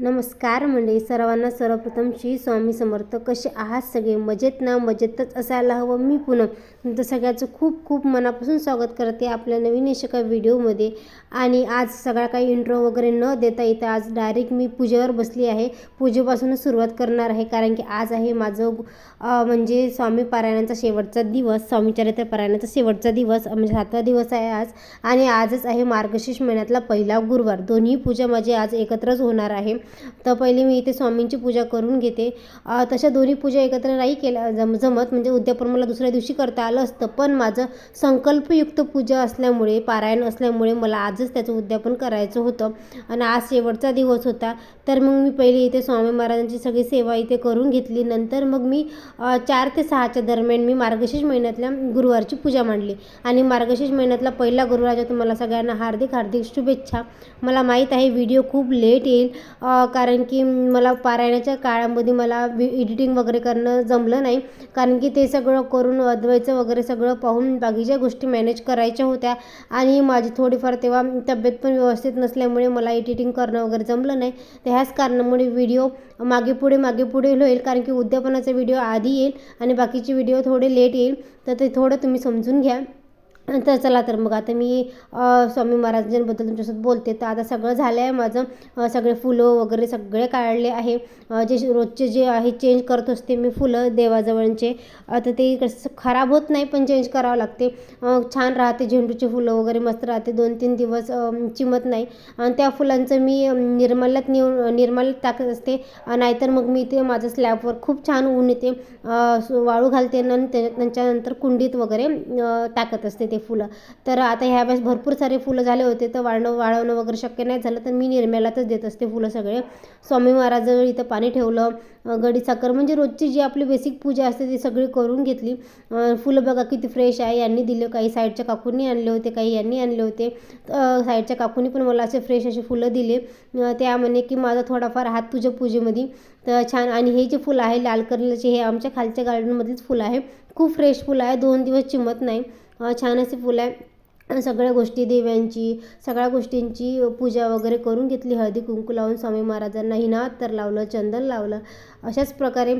नमस्कार मंडळी सर्वांना सर्वप्रथम श्री स्वामी समर्थ. कसे आहात सगळे? मजेत ना? मजेतच असायला हवं? मी पुन्हा तुमचं सगळ्याचं खूप खूप मनापासून स्वागत करते आपल्या नवीन एका काही व्हिडिओमध्ये. आणि आज सगळा काही इंट्रो वगैरे न देता इथं आज डायरेक्ट मी पूजेवर बसली आहे. पूजेपासूनच सुरुवात करणार आहे कारण की आज आहे माझं म्हणजे स्वामी पारायणाचा शेवटचा दिवस स्वामी चरित्र पारायणाचा शेवटचा दिवस म्हणजे सातवा दिवस आहे आज. आणि आजच आहे मार्गशीर्ष महिन्यातला पहिला गुरुवार. दोन्ही पूजा माझी आज एकत्रच होणार आहे. तर पहिले मी इथे स्वामींची पूजा करून घेते. तशा दोन्ही पूजा एकत्र नाही केल्या जम जमत म्हणजे उद्यापन मला दुसऱ्या दिवशी करता आलं असतं. पण माझं संकल्पयुक्त पूजा असल्यामुळे पारायण असल्यामुळे मला आजच त्याचं उद्यापन करायचं होतं. आणि आज शेवटचा दिवस होता. तर मग मी पहिले इथे स्वामी महाराजांची सगळी सेवा इथे करून घेतली. नंतर मग मी चार ते सहाच्या दरम्यान मी मार्गशीर्ष महिन्यातल्या गुरुवारची पूजा मांडली. आणि मार्गशीर्ष महिन्यातला पहिला गुरुवारच्या तुम्हाला सगळ्यांना हार्दिक हार्दिक शुभेच्छा. मला माहीत आहे व्हिडिओ खूप लेट येईल कारण की मला पारायणाच्या काळामध्ये मला एडिटिंग वगैरे करणं जमलं नाही. कारण की ते सगळं करून अद्वैचं वगैरे सगळं पाहून बाकीच्या गोष्टी मॅनेज करायच्या होत्या. आणि माझी थोडीफार तेव्हा तब्येत पण व्यवस्थित नसल्यामुळे मला एडिटिंग करणं वगैरे जमलं नाही. तर ह्याच कारणामुळे व्हिडिओ मागे पुढे मागे पुढे होईल. कारण की उद्यापनाचा व्हिडिओ आधी येईल आणि बाकीचे व्हिडिओ थोडे लेट येईल. तर ते थोडं तुम्ही समजून घ्या. तर चला तर मग आता मी स्वामी महाराजांबद्दल तुमच्यासोबत बोलते. तर आता सगळं झालं आहे माझं सगळे फुलं वगैरे सगळे काढले आहे. जे रोजचे जे आहे चेंज करत असते मी फुलं देवाजवळचे. आता ते कसं खराब होत नाही पण चेंज करावं लागते. छान राहते झेंडूचे फुलं वगैरे मस्त राहते. दोन तीन दिवस चिमत नाही. आणि त्या फुलांचं मी निर्मल्यात नेऊन निर्मल्यात टाकत असते. नाहीतर मग मी ते माझं स्लॅबवर खूप छान ऊन येते. वाळू घालते. आणि त्याच्यानंतर कुंडीत वगैरे टाकत असते ते फुलं. तर आता ह्यावेळेस भरपूर सारे फुलं झाले होते तर वाळणं वाळवणं वगैरे शक्य नाही झालं तर मी निर्म्यालातच देत असते फुलं सगळे. स्वामी महाराजाजवळ इथं पाणी ठेवलं गडी साखर म्हणजे रोजची जी आपली बेसिक पूजा असते ती सगळी करून घेतली. फुलं बघा किती फ्रेश आहे यांनी दिले काही साईडच्या काकूंनी आणले होते काही यांनी आणले होते. साईडच्या काकूंनी पण मला असे फ्रेश असे फुलं दिले. त्या म्हणे की माझा थोडाफार हात तुझ्या पूजेमध्ये. तर छान आणि हे जे फुलं आहे लाल कलरचे हे आमच्या खालच्या गार्डनमधलीच फुलं आहे. खूप फ्रेश फुलं आहे दोन दिवस चिमत नाही. छान असे फुलं आहे. सगळ्या गोष्टी देव्यांची सगळ्या गोष्टींची पूजा वगैरे करून घेतली. हळदी कुंकू लावून स्वामी महाराजांना हिनात तर लावलं चंदन लावलं. अशाच प्रकारे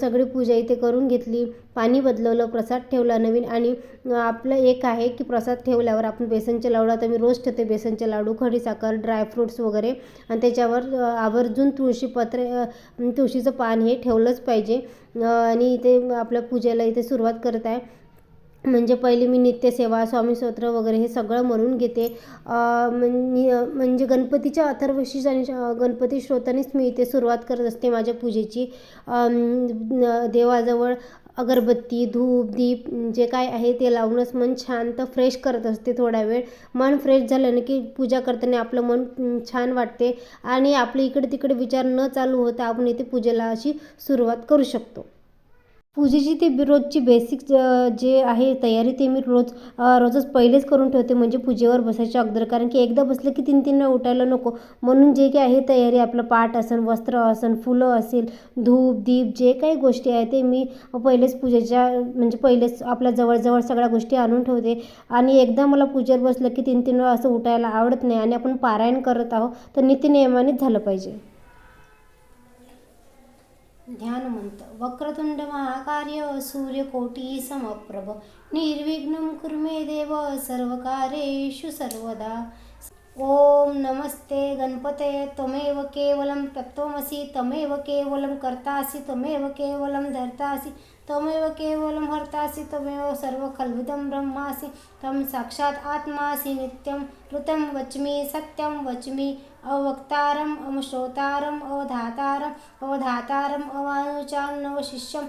सगळी पूजा इथे करून घेतली. पाणी बदलवलं प्रसाद ठेवला नवीन. आणि आपलं एक आहे की प्रसाद ठेवल्यावर आपण बेसनचे लाडू आता मी रोज ठेवते बेसनचे लाडू खडीसाखर ड्रायफ्रूट्स वगैरे. आणि त्याच्यावर आवर्जून तुळशीपत्र तुळशीचं पान हे ठेवलंच पाहिजे. आणि इथे आपल्या पूजेला इथे सुरुवात करत आहे. म्हणजे पहिले मी नित्यसेवा स्वामी स्तोत्र वगैरे हे सगळं म्हणून घेते. म्हणजे गणपतीच्या अथर्वशीष आणि श- गणपती श्रोतानेच मी इथे सुरुवात करत असते माझ्या पूजेची. देवाजवळ अगरबत्ती धूप दीप जे काय आहे ते लावूनच मन शांत फ्रेश करत असते थोडा वेळ. मन फ्रेश झालं की पूजा करताना आपलं मन छान वाटते. आणि आपले इकडे तिकडे विचार न चालू होता आपण इथे पूजेला अशी सुरुवात करू शकतो. पूजेची ती रोजची बेसिक जे आहे तयारी ते मी रोज रोजच पहिलेच करून ठेवते म्हणजे पूजेवर बसायच्या अगोदर. कारण की एकदा बसलं की तीन तीन उठायला नको. म्हणून जे काही आहे तयारी आपलं पाठ असेल वस्त्र असेल फुलं असेल धूप दीप जे काही गोष्टी आहे ते मी पहिलेच पूजेच्या म्हणजे पहिलेच आपल्या जवळजवळ सगळ्या गोष्टी आणून ठेवते. आणि एकदा मला पूजेवर बसलं की तीन तीन वेळा असं उठायला आवडत नाही आणि आपण पारायण करत आहोत तर नीतिनियमानेच झालं पाहिजे. ध्यान म्हणत वक्रतुंड महाकार्य सूर्यकोटी समप्रभ निर्विघ्नं कुरु मे देव सर्वकार्येषु सर्वदा। ओम नमस्ते गणपते त्वमेव केवलं तत्त्वमसि तमेव केवलं कर्तासि त्वमेव केवलं धर्तासि त्वमेव केवलं हर्तासि त्वमेव सर्वखल्विदं ब्रह्मासि तं साक्षात् आत्मासि नित्यं ऋतं वच्मि सत्यं वच्मि अवक्तारम् अमश्रोतारम् अवधातारम् अवधातारम् अवानुचान्नवशिष्यम्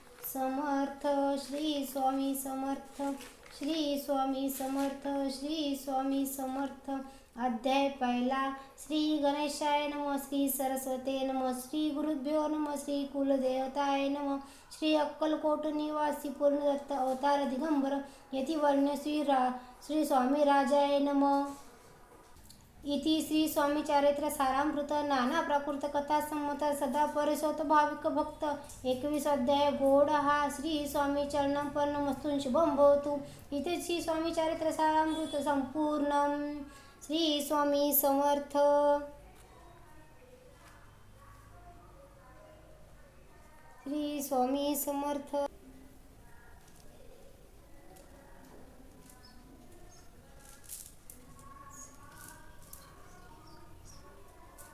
समर्थ श्री स्वामी समर्थ श्री स्वामी समर्थ श्री स्वामी समर्थ. अध्याय पहिला श्री गणेशाय नम श्री सरस्वते नम श्री गुरुभ्यो नम श्री कुलदेवताय नम श्री अक्कलकोट निवासी पूर्णदत्त अवतार दिगंबर यतिवर्ण्य श्री रा श्री स्वामी राजाय नम. इति श्री स्वामी चारित्र सारामृत नाना प्राकृत कथा संमत सदा परिसोत भाविक भक्त। एकवीस अध्याय गोड हा श्री स्वामी चरणं पण मस्तून शुभम भवतु। इथे श्री स्वामी चारित्र सारामृत संपूर्ण श्री स्वामी समर्थ। श्री स्वामी समर्थ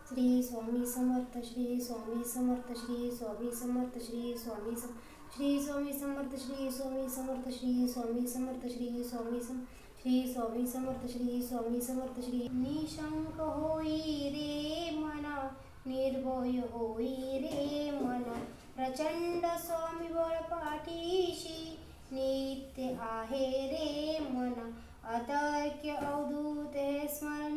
श्री स्वामी समर्थ श्री स्वामी समर्थ श्री स्वामी समर्थ श्री स्वामी सम श्री स्वामी समर्थ श्री स्वामी समर्थ श्री स्वामी समर्थ श्री स्वामी सम श्री स्वामी समर्थ श्री स्वामी समर्थ श्री निशंक होई रे मना निर्भय होई रे मना। प्रचंड स्वामी बळ पाठीशी नित्य आहे रे मना। अतर्क्य अवधूत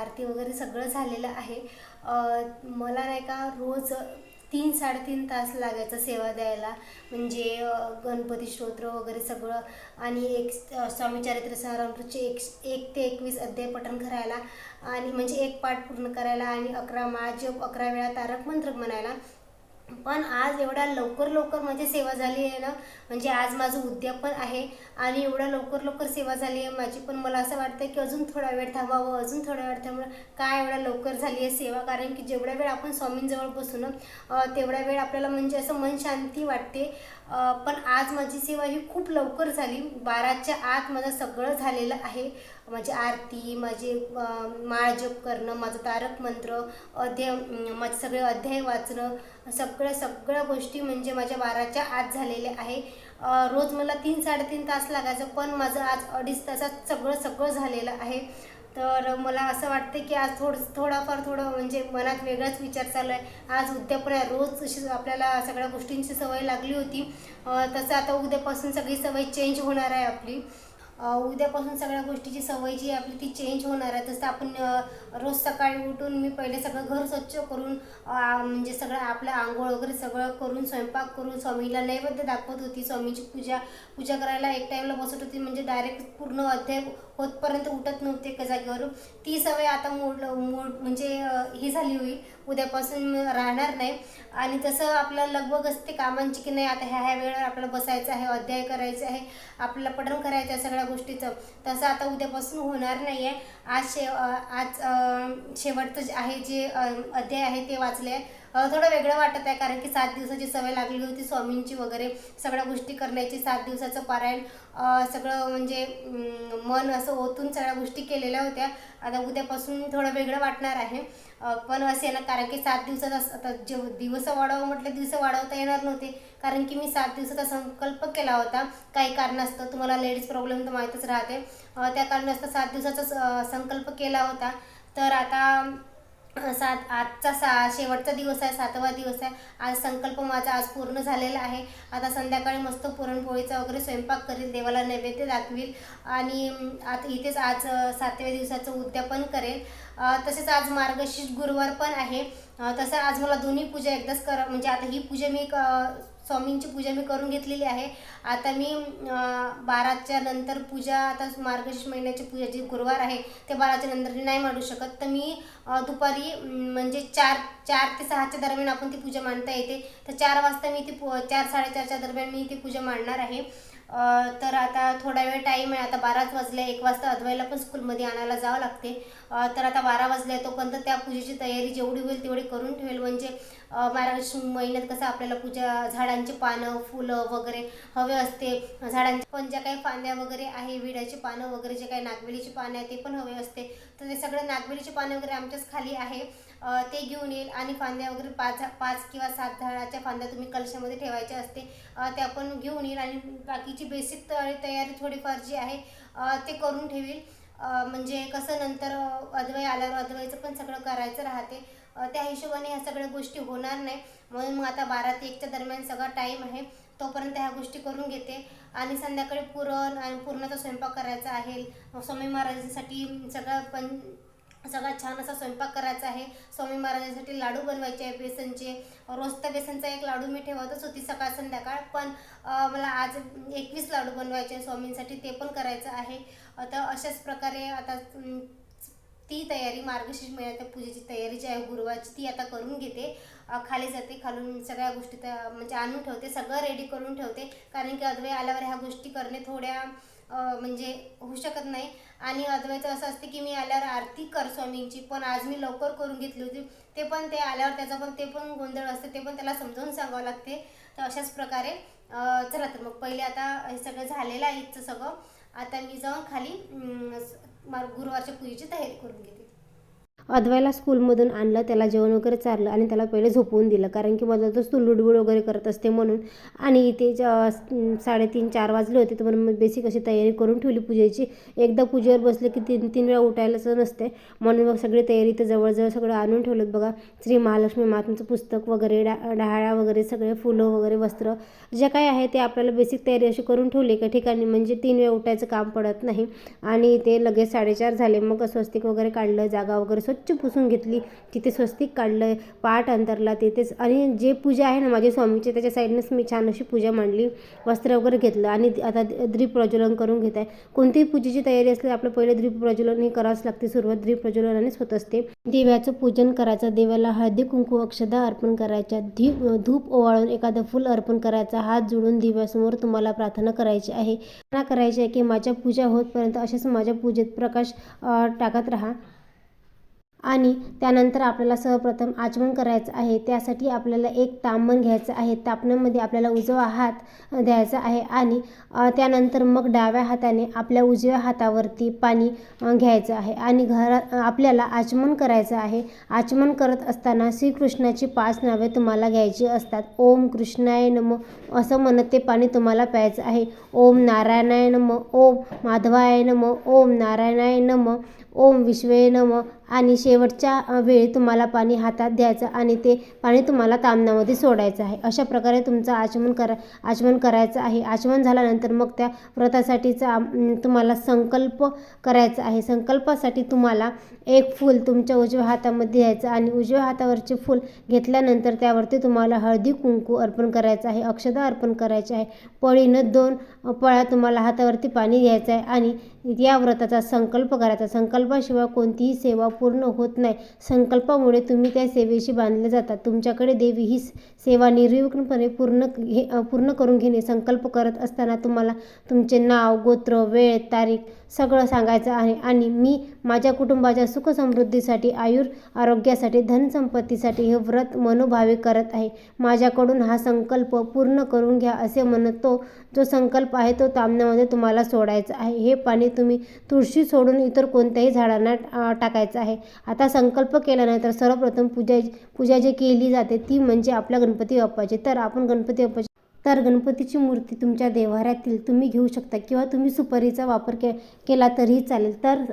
आरती वगैरे सगळं झालेलं आहे. मला नाही का रोज तीन साडेतीन तास लागायचा सेवा द्यायला. म्हणजे गणपती स्तोत्र वगैरे सगळं आणि एक अ, स्वामी चरित्र एक एक ते एकवीस अध्याय पठण करायला. आणि म्हणजे एक पाठ पूर्ण करायला आणि अकरा माळ जप अकरा वेळा तारक मंत्र म्हणायला. पण आज एवढ्या लवकर लवकर माझी सेवा झाली आहे ना म्हणजे आज माझं उद्या पण आहे आणि एवढ्या लवकर लवकर सेवा झाली आहे माझी पण मला असं वाटतं की अजून थोडा वेळ थांबावं अजून थोडा वेळ थांबवं काय एवढ्या लवकर झाली आहे सेवा? कारण की जेवढा वेळ आपण स्वामींजवळ बसू ना तेवढा वेळ आपल्याला म्हणजे असं मन शांती वाटते. पण आज माझी सेवा ही खूप लवकर झाली. बाराच्या आत माझं सगळं झालेलं आहे. माझी आरती माझे माळजप माळ जप करणं माझं तारक मंत्र अध्याय माझे सगळे अध्याय वाचणं सगळ्या सगळ्या गोष्टी म्हणजे माझ्या बाराच्या आत झालेल्या आहे. रोज मला तीन साडेतीन तास लागायचं पण माझं आज अडीच तासात सगळं सगळं झालेलं आहे. तर मला असं वाटतं की आज थोडं थोडाफार थोडं म्हणजे मनात वेगळाच विचार चालू आहे. आज उद्यापन आहे रोज अशी आपल्याला सगळ्या गोष्टींची सवय लागली होती. तसं आता उद्यापासून सगळी सवय चेंज होणार आहे आपली. उद्यापासून सगळ्या गोष्टीची सवय जी आपली ती चेंज होणार आहे. तसं आपण रोज सकाळी उठून मी पहिले सगळं घर स्वच्छ करून म्हणजे सगळं आपलं आंघोळ वगैरे सगळं करून स्वयंपाक करून स्वामीला नैवेद्य दाखवत होती. स्वामीची पूजा पूजा करायला एक टाईमला बसत होती. म्हणजे डायरेक्ट पूर्ण अध्याय होतपर्यंत उठत नव्हते एका जागेवरून ती सवय आता मोड मोड म्हणजे ही झाली होईल. उद्यापासून राहणार नाही. आणि तसं आपलं लगबग असते कामांची की नाही आता ह्या ह्या वेळेवर आपल्याला बसायचं आहे अध्याय करायचं आहे आपल्याला पठण करायचं आहे सगळ्या गोष्टीचं तसं आता उद्यापासून होणार नाही आहे. आज शे आज शेवटचं जे आहे जे अध्याय आहे ते वाचले आहे. थोडं वेगळं वाटत आहे कारण की सात दिवसाची सवय लागली होती स्वामींची वगैरे सगळ्या गोष्टी करण्याची सात दिवसाचं पारायण सगळं म्हणजे मन असं ओतून सगळ्या गोष्टी केलेल्या होत्या. आता उद्यापासून थोडं वेगळं वाटणार आहे. पण असे ना कारण की सात दिवसाचा आता जे दिवस वाढावं म्हटलं दिवस वाढवता येणार नव्हते. कारण की मी सात दिवसाचा संकल्प केला होता. काही कारणास्तव तुम्हाला लेडीज प्रॉब्लेम तर माहीतच राहते. त्या कारणास्तव सात दिवसाचा संकल्प केला होता. तर आता सात आजचा सा शेवटचा दिवस आहे सातवा दिवस आहे. आज संकल्प माझा आज पूर्ण झालेला आहे. आता संध्याकाळी मस्त पुरणपोळीचा वगैरे स्वयंपाक करेल देवाला नैवेद्य दाखवील आणि आता इथेच आज सातव्या दिवसाचं उद्यापन करेल तसेच आज मार्गशीर्ष गुरुवार पण आहे. तसं आज मला दोन्ही पूजा एकदाच कर म्हणजे आता ही पूजा मी क- स्वामींची पूजा मी करून घेतलेली आहे. आता मी बाराच्या नंतर पूजा आता मार्गशीर्ष महिन्याची पूजा जी गुरुवार आहे ते बाराच्या नंतर नाही मांडू शकत. तर मी दुपारी म्हणजे चार चार ते सहाच्या दरम्यान आपण ती पूजा मांडता येते. तर चार वाजता मी ती पू चार साडेचारच्या दरम्यान मी ती पूजा मांडणार आहे. तर आता थोडा वेळ टाईम आहे. आता बाराच वाजले. एक वाजता अद्वैला पण स्कूलमध्ये आणायला जावं लागते. तर आता बारा वाजले. तोपर्यंत त्या पूजेची तयारी जेवढी होईल तेवढी करून ठेवेल. म्हणजे महाराष्ट्र महिन्यात कसं आपल्याला पूजा झाडांची पानं फुलं वगैरे हवे असते. झाडांचे पण ज्या काही फांद्या वगैरे आहे विड्याची पानं वगैरे जे काही नागवेलीची पानं आहे ते पण हवे असते. तर ते सगळं नागवेलीची पानं वगैरे आमच्याच खाली आहे. ते घेऊन येईल आणि फांद्या वगैरे पाच पाच किंवा सात झाडाच्या फांद्या तुम्ही कलशामध्ये ठेवायच्या असते त्या पण घेऊन येईल आणि बाकीची बेसिक तयारी थोडीफार जी आहे ते करून ठेवील. म्हणजे कसं नंतर अं, आल्यावर अद्वयचं पण सगळं करायचं राहते. त्या हिशोबाने ह्या सगळ्या गोष्टी होणार नाही. म्हणून मग आता बारा ते एकच्या दरम्यान सगळा टाईम आहे तोपर्यंत ह्या गोष्टी करून घेते. आणि संध्याकाळी पुरण आणि पुरणाचा स्वयंपाक करायचा आहे. स्वामी महाराजांसाठी सगळं पण सगळा छान असा स्वयंपाक करायचा आहे. स्वामी महाराजांसाठी लाडू बनवायचे आहे बेसनचे. रोज तर बेसनचा एक लाडू मी ठेवतच होती सकाळ संध्याकाळ. पण मला आज एकवीस लाडू बनवायचे आहे स्वामींसाठी ते पण करायचं आहे. तर अशाच प्रकारे आता ती तयारी मार्गशीर्ष महिन्यात पूजेची तयारी जी आहे गुरुवारची ती आता करून घेते. खाली जाते खालून सगळ्या गोष्टी त्या म्हणजे आणून ठेवते सगळं रेडी करून ठेवते. कारण की अद्वय आल्यावर ह्या गोष्टी करणे थोड्या म्हणजे होऊ शकत नाही. आणि अद्वैत असं असते की मी आल्यावर आरती कर स्वामींची पण आज मी लवकर करून घेतली होती. ते पण ते आल्यावर त्याचा पण ते पण गोंधळ असते ते पण त्याला समजावून सांगावं लागते. तर अशाच प्रकारे चला तर मग पहिले आता हे सगळं झालेलं आहे इथचं सगळं. आता मी जाऊन खाली गुरुवारच्या पूजेची तयारी करून घेते. अद्वैला स्कूलमधून आणलं त्याला जेवण वगैरे चारलं आणि त्याला पहिले झोपवून दिलं. कारण की माझा तो लुडबुड वगैरे करत असते म्हणून. आणि इथे ज- साडेतीन चार वाजले होते तर म्हणून बेसिक अशी तयारी करून ठेवली पूजेची. एकदा पूजेवर बसले की तीन तीन वेळा उठायलाच नसते. म्हणून मग सगळी तयारी तर जवळजवळ सगळं आणून ठेवलं बघा. श्री महालक्ष्मी मातांचं पुस्तक वगैरे डा डहाळ्या वगैरे सगळे फुलं वगैरे वस्त्र जे काय आहे ते आपल्याला बेसिक तयारी अशी करून ठेवली एका ठिकाणी. म्हणजे तीन वेळा उठायचं काम पडत नाही. आणि ते लगेच साडेचार झाले. मग स्वस्तिक वगैरे काढलं जागा वगैरे स्वच्छ स्वच्छ पुसून घेतली. तिथे स्वस्तिक काढलं पाठ अंतरला तिथेच. आणि जे पूजा आहे ना माझ्या स्वामीची त्याच्या साईडनेच मी छान अशी पूजा मांडली. वस्त्र वगैरे घेतलं आणि आता द्रीप प्रज्वलन करून घेत आहे. कोणतीही पूजेची तयारी असली आपलं पहिले द्रीप प्रज्वलन हे करावंच लागते. सुरुवात द्रीप प्रज्वलनानेच होत असते. देव्याचं पूजन करायचं. देवाला हळदी कुंकू अक्षदा अर्पण करायच्या. धी धूप ओवाळून एखादं फुल अर्पण करायचा. हात जोडून दिव्यासमोर तुम्हाला प्रार्थना करायची आहे. प्रार्थना करायची आहे की माझ्या पूजा होतपर्यंत असेच माझ्या पूजेत प्रकाश टाकत राहा. आणि त्यानंतर आपल्याला सर्वप्रथम आचमन करायचं आहे. त्यासाठी आपल्याला एक तापमान घ्यायचं आहे. तापणामध्ये आपल्याला उजवा हात द्यायचा आहे आणि त्यानंतर मग डाव्या हाताने आपल्या उजव्या हातावरती पाणी घ्यायचं आहे आणि घरात आपल्याला आचमन करायचं आहे. आचमन करत असताना श्रीकृष्णाची पाच नावे तुम्हाला घ्यायची असतात. ओम कृष्णाय नम असं म्हणत ते पाणी तुम्हाला प्यायचं आहे. ओम नारायणाय नम ओम माधवाय नम ओम नारायणाय नम ओम विश्वे नम आणि शेवटच्या वेळी तुम्हाला पाणी हातात द्यायचं आणि ते पाणी तुम्हाला तामणामध्ये सोडायचं आहे. अशा प्रकारे तुमचं आचमन करा आचमन करायचं आहे. आचमन झाल्यानंतर मग त्या व्रतासाठीचा तुम्हाला संकल्प करायचा आहे. संकल्पासाठी तुम्हाला एक फूल तुमच्या उजव्या हातामध्ये घ्यायचं आणि उजव्या हातावरचे फूल घेतल्यानंतर त्यावरती तुम्हाला हळदी कुंकू अर्पण करायचं आहे अक्षदा अर्पण करायचे आहे. पळीनं दोन पळ्या तुम्हाला हातावरती पाणी घ्यायचं आहे आणि या व्रताचा संकल्प करायचा संकल्पाशिवाय कोणतीही सेवा पूर्ण होत नाही. संकल्पामुळे तुम्ही त्या सेवेशी बांधले जातात. तुमच्याकडे देवी ही सेवा निर्विघ्नपणे पूर्ण घे पूर्ण करून घेणे. संकल्प करत असताना तुम्हाला तुमचे नाव गोत्र वेळ तारीख सगळं सांगायचं आहे. आणि मी माझ्या कुटुंबाच्या सुखसमृद्धीसाठी आयुर आरोग्यासाठी धनसंपत्तीसाठी हे व्रत मनोभावे करत आहे. माझ्याकडून हा संकल्प पूर्ण करून घ्या असे म्हणत तो जो संकल्प आहे तो तामण्यामध्ये तुम्हाला सोडायचा आहे. हे पाणी तुम्ही तुळशी सोडून इतर कोणत्याही झाडांना टाकायचं आहे. आता संकल्प केल्यानंतर सर्वप्रथम पूजा पूजा जी केली जाते ती म्हणजे आपल्या गणपती बाप्पाची. तर आपण गणपती बाप्पाची तर गणपतीची मूर्ती तुमच्या देव्हाऱ्यातील तुम्ही घेऊ शकता किंवा तुम्ही सुपारीचा वापर के केला तरीही चालेल. तर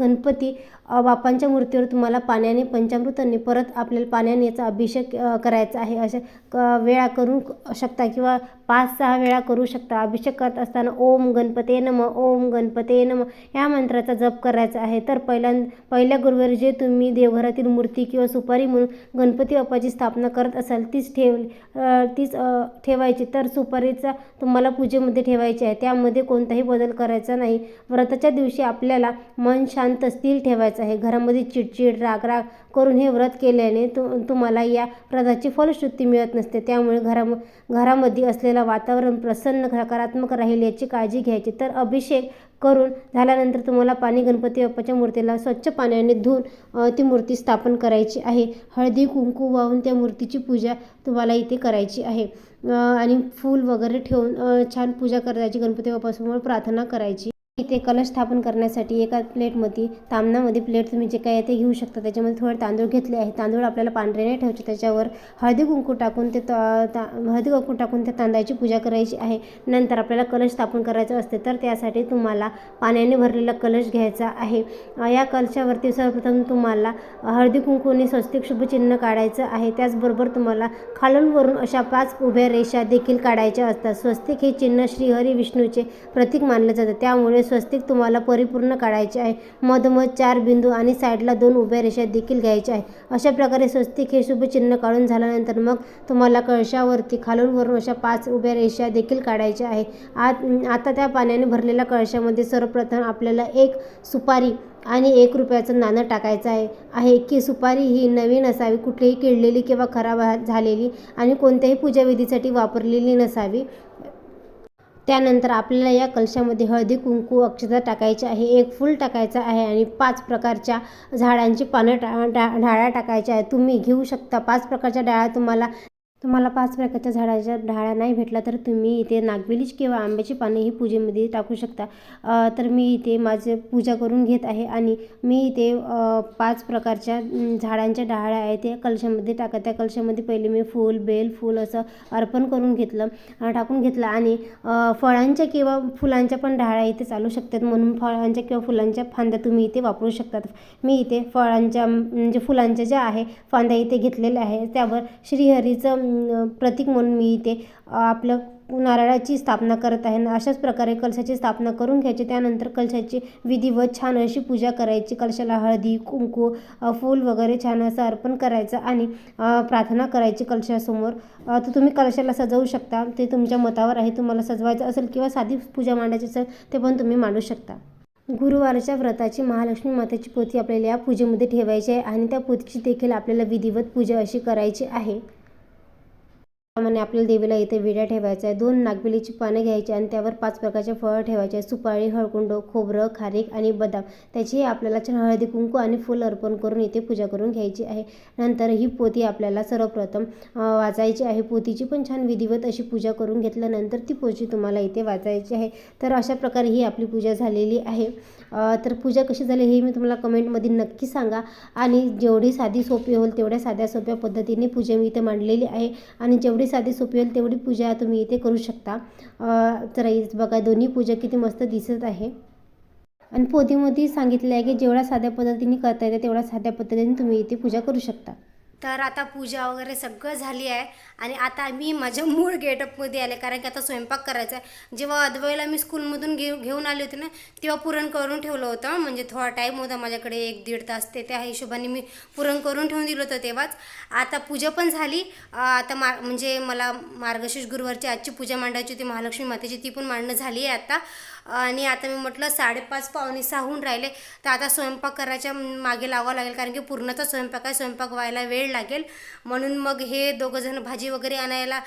गणपती बापांच्या मूर्तीवर तुम्हाला पाण्याने पंचामृतांनी परत आपल्याला पाण्याने याचा अभिषेक करायचा आहे अशा क वेळा करू शकता किंवा पाच सहा वेळा करू शकता. अभिषेक करत असताना ओम गणपते नम ओम गणपते नम या मंत्राचा जप करायचा आहे. तर पहिल्या पहिल्या गुरुवारी जे तुम्ही देवघरातील मूर्ती किंवा सुपारी म्हणून गणपती बाप्पाची स्थापना करत असाल तीच ठेव तीच ठेवायची. तर सुपारीचा तुम्हाला पूजेमध्ये ठेवायची आहे. त्यामध्ये कोणताही बदल करायचा नाही. व्रताच्या दिवशी आपल्याला मन शांत स्थिर ठेवायचं आहे. घरामध्ये चिडचिड राग राग करून हे व्रत केल्याने तु तुम्हाला या व्रताची फलश्रुती मिळत नसते. त्यामुळे घराम घरामध्ये असलेलं वातावरण प्रसन्न सकारात्मक राहील याची काळजी घ्यायची. तर अभिषेक करून झाल्यानंतर तुम्हाला पाणी गणपती बाप्पाच्या मूर्तीला स्वच्छ पाण्याने धुवून ती मूर्ती स्थापन करायची आहे. हळदी कुंकू वाहून त्या मूर्तीची पूजा तुम्हाला इथे करायची आहे. आणि फूल वगैरे ठेवून छान पूजा करायची गणपती बाप्पासमोर प्रार्थना करायची. इथे कलश स्थापन करण्यासाठी एका प्लेटमध्ये तांबणामध्ये प्लेट तुम्ही जे काय आहे ते घेऊ शकता. त्याच्यामध्ये थोडे तांदूळ घेतले आहे. तांदूळ आपल्याला पांढरे नाही ठेवायचे. त्याच्यावर हळदी कुंकू टाकून ते त- ता हळदी कुंकू टाकून त्या तांदळाची पूजा करायची आहे. नंतर आपल्याला कलश स्थापन करायचं असते तर त्यासाठी तुम्हाला पाण्याने भरलेला कलश घ्यायचा आहे. या कलशावरती सर्वप्रथम तुम्हाला हळदी कुंकूने स्वस्तिक शुभचिन्ह काढायचं आहे. त्याचबरोबर तुम्हाला खालून वरून अशा पाच उभ्या रेषा देखील काढायच्या असतात. स्वस्तिक हे चिन्ह श्रीहरी विष्णूचे प्रतीक मानलं जातं. त्यामुळे स्वस्तिक तुम्हाला परिपूर्ण काढायचे आहे. मधोमध चार बिंदू आणि साईडला दोन उभ्या रेषा देखील घ्यायच्या आहे अशा प्रकारे स्वस्तिक हे शुभचिन्ह काढून झाल्यानंतर मग तुम्हाला कळशावरती खालून वरून अशा पाच उभ्या रेषा देखील काढायच्या आहे. आत आता त्या पाण्याने भरलेल्या कळशामध्ये सर्वप्रथम आपल्याला एक सुपारी आणि एक रुपयाचं नाणं टाकायचं आहे आहे की सुपारी ही नवीन असावी कुठलीही किडलेली किंवा खराब झालेली आणि कोणत्याही पूजाविधीसाठी वापरलेली नसावी. त्यानंतर आपल्याला या कलशामध्ये हळदी कुंकू अक्षता टाकायची आहे. एक फूल टाकायचं आहे आणि पाच प्रकारच्या झाडांची पानं टा डा डाळ्या टाकायच्या आहे तुम्ही घेऊ शकता. पाच प्रकारच्या डाळ्या तुम्हाला तुम्हाला पाच प्रकारच्या झाडाच्या ढाळ्या नाही भेटला तर तुम्ही इथे नागवेलीची किंवा आंब्याची पाने ही पूजेमध्ये टाकू शकता. तर मी इथे माझे पूजा करून घेत आहे आणि मी इथे पाच प्रकारच्या झाडांच्या ढाळ्या आहे ते कलशामध्ये टाका. त्या कलशामध्ये पहिले मी फूल बेल फूल असं अर्पण करून घेतलं टाकून घेतलं आणि फळांच्या किंवा फुलांच्या पण ढाळ्या इथे चालू शकतात. म्हणून फळांच्या किंवा फुलांच्या फांद्या तुम्ही इथे वापरू शकतात. मी इथे फळांच्या म्हणजे फुलांच्या ज्या आहे फांद्या इथे घेतलेल्या आहे. त्यावर श्रीहरीचं प्रतीक म्हणून मी इथे आपलं नारळाची स्थापना करत आहे. अशाच प्रकारे कलशाची स्थापना करून घ्यायची. त्यानंतर कलशाची विधिवत छान अशी पूजा करायची. कलशाला हळदी कुंकू फूल वगैरे छान असं अर्पण करायचं आणि प्रार्थना करायची कलशासमोर. तर तुम्ही कलशाला सजवू शकता. ते तुमच्या मतावर आहे. तुम्हाला सजवायचं असेल किंवा साधी पूजा मांडायची असेल ते पण तुम्ही मांडू शकता. गुरुवारच्या व्रताची महालक्ष्मी मातेची पोथी आपल्याला या पूजेमध्ये ठेवायची आहे आणि त्या पोथीची देखील आपल्याला विधिवत पूजा अशी करायची आहे. त्याप्रमाणे आपल्याला देवीला इथे विड्या ठेवायच्या आहे दोन नागबिलीची पानं घ्यायची आणि त्यावर पाच प्रकारचे फळं ठेवायचे आहे सुपारी हळकुंड खोबरं खारीक आणि बदाम. त्याची आपल्याला छान हळदी कुंकू आणि फुल अर्पण करून इथे पूजा करून घ्यायची आहे. नंतर ही पोती आपल्याला सर्वप्रथम वाचायची आहे. पोतीची पण छान विधिवत अशी पूजा करून घेतल्यानंतर ती पोची तुम्हाला इथे वाचायची आहे. तर अशा प्रकारे ही आपली पूजा झालेली आहे. तर पूजा कशी झाली हे मी तुम्हाला कमेंटमध्ये नक्की सांगा. आणि जेवढी साधी सोपी होईल तेवढ्या साध्या सोप्या पद्धतीने पूजा मी इथे मांडलेली आहे. आणि जेवढी साधी सोपी होईल तेवढी पूजा तुम्ही इथे करू शकता. तर बघा दोन्ही पूजा किती मस्त दिसत आहे. आणि पोथीमध्ये सांगितलं आहे की जेवढ्या साध्या पद्धतीने करता येते तेवढ्या साध्या पद्धतीने तुम्ही इथे पूजा करू शकता. तर आता पूजा वगैरे सगळं झाली आहे. आणि आता मी माझ्या मूळ गेटअपमध्ये आले कारण की आता स्वयंपाक करायचा आहे. जेव्हा अद्वैला मी स्कूलमधून घेऊ घेऊन आले होते ना तेव्हा पुरण करून ठेवलं होतं. म्हणजे थोडा टाईम होता माझ्याकडे एक दीड तास ते त्या हिशोबाने मी पुरण करून ठेवून दिलं होतं तेव्हाच. आता पूजा पण झाली. आता मा म्हणजे मला मार्गशीर्ष गुरुवारची आजची पूजा मांडायची होती महालक्ष्मी मातेची ती पण मांडणं झाली आहे आता. आणि आता मी म्हटलं साडेपाच पावणे सहाहून राहिले. तर आता स्वयंपाक करायच्या मागे लावावं लागेल कारण की पूर्णचा स्वयंपाक आहे स्वयंपाक व्हायला वेळ लागेल. म्हणून मग हे दोघंजण भाजी वगैरे आणायला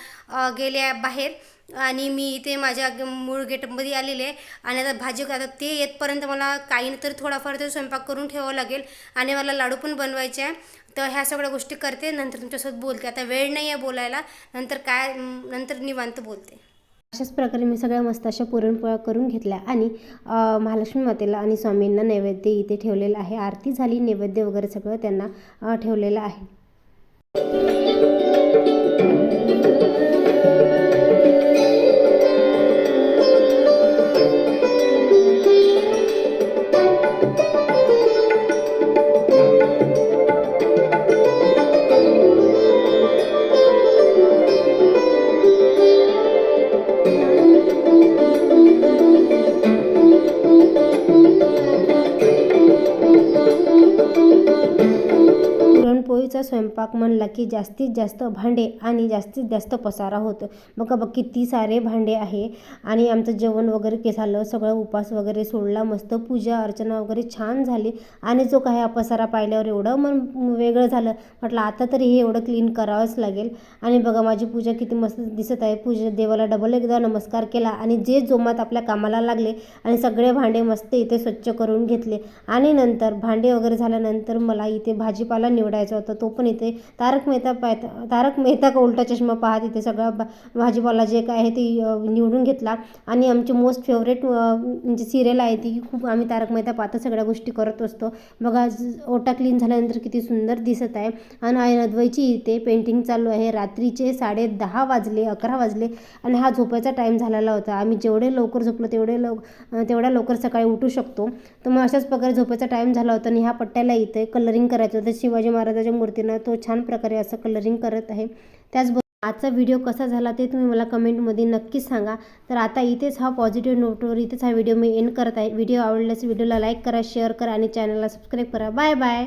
गेले आहे बाहेर. आणि मी इथे माझ्या मूळ गेटमध्ये आलेले आहे. आणि आता भाजी आता ते येतपर्यंत मला काही नाही तर थोडाफार तरी स्वयंपाक करून ठेवावं लागेल. आणि मला लाडू पण बनवायचे आहे. तर ह्या सगळ्या गोष्टी करते. नंतर तुमच्यासोबत बोलते. आता वेळ नाही आहे बोलायला. नंतर काय नंतर निवांत बोलते. अशाच प्रकारे मी सगळ्या मस्त अशा पुरणपोळ्या करून घेतल्या. आणि महालक्ष्मी मातेला आणि स्वामींना नैवेद्य इथे ठेवलेलं आहे. आरती झाली नैवेद्य वगैरे सगळं त्यांना ठेवलेलं आहे. Thank you. पुरणपोळीचा स्वयंपाक म्हणला की जास्तीत जास्त भांडे आणि जास्तीत जास्त पसारा होतो. बघा बघ किती सारे भांडे आहे. आणि आमचं जेवण वगैरे के झालं सगळं उपास वगैरे सोडला मस्त पूजा अर्चना वगैरे छान झाली. आणि जो काही पसारा पाहिल्यावर एवढं मन वेगळं झालं. म्हटलं आता तरी हे एवढं क्लीन करावंच लागेल. आणि बघा माझी पूजा किती मस्त दिसत आहे. पूजा देवाला डबल एकदा नमस्कार केला आणि जे जोमात आपल्या कामाला लागले आणि सगळे भांडे मस्त इथे स्वच्छ करून घेतले. आणि नंतर भांडे वगैरे झाल्यानंतर मला इथे भाजीपाला निवडायचा होता. तो पण इथे. तारक मेहता पाहता तारक मेहता का उलटा चष्मा पाहत इथे सगळा भाजीपाला जे काय आहे ते निवडून घेतला. आणि आमची मोस्ट फेवरेट म्हणजे सिरियल आहे ती खूप आम्ही तारक मेहता पाहता सगळ्या गोष्टी करत असतो. बघा आज ओटा क्लीन झाल्यानंतर किती सुंदर दिसत आहे. आणि आई नदवाईची इथे पेंटिंग चालू आहे. रात्रीचे साडे दहा वाजले अकरा वाजले आणि हा झोपायचा टाईम झालेला होता. आम्ही जेवढे लवकर झोपलो तेवढे लव तेवढ्या लवकर सकाळी उठू शकतो. तर मग अशाच प्रकारे झोपायचा टाईम झाला होता आणि ह्या पट्ट्याला इथे कलरिंग करायचं होतं. शिवाजी महाराजाच्या मूर्तीनं तो छान प्रकारे असं कलरिंग करत आहे. त्याचबरोबर आजचा व्हिडिओ कसा झाला ते तुम्ही मला कमेंटमध्ये नक्कीच सांगा. तर आता इथेच हा पॉझिटिव्ह नोटवर इथेच हा व्हिडिओ मी एंड करत आहे. व्हिडिओ आवडल्यास व्हिडिओला लाईक करा शेअर करा आणि चॅनलला सबस्क्राईब करा. Bye bye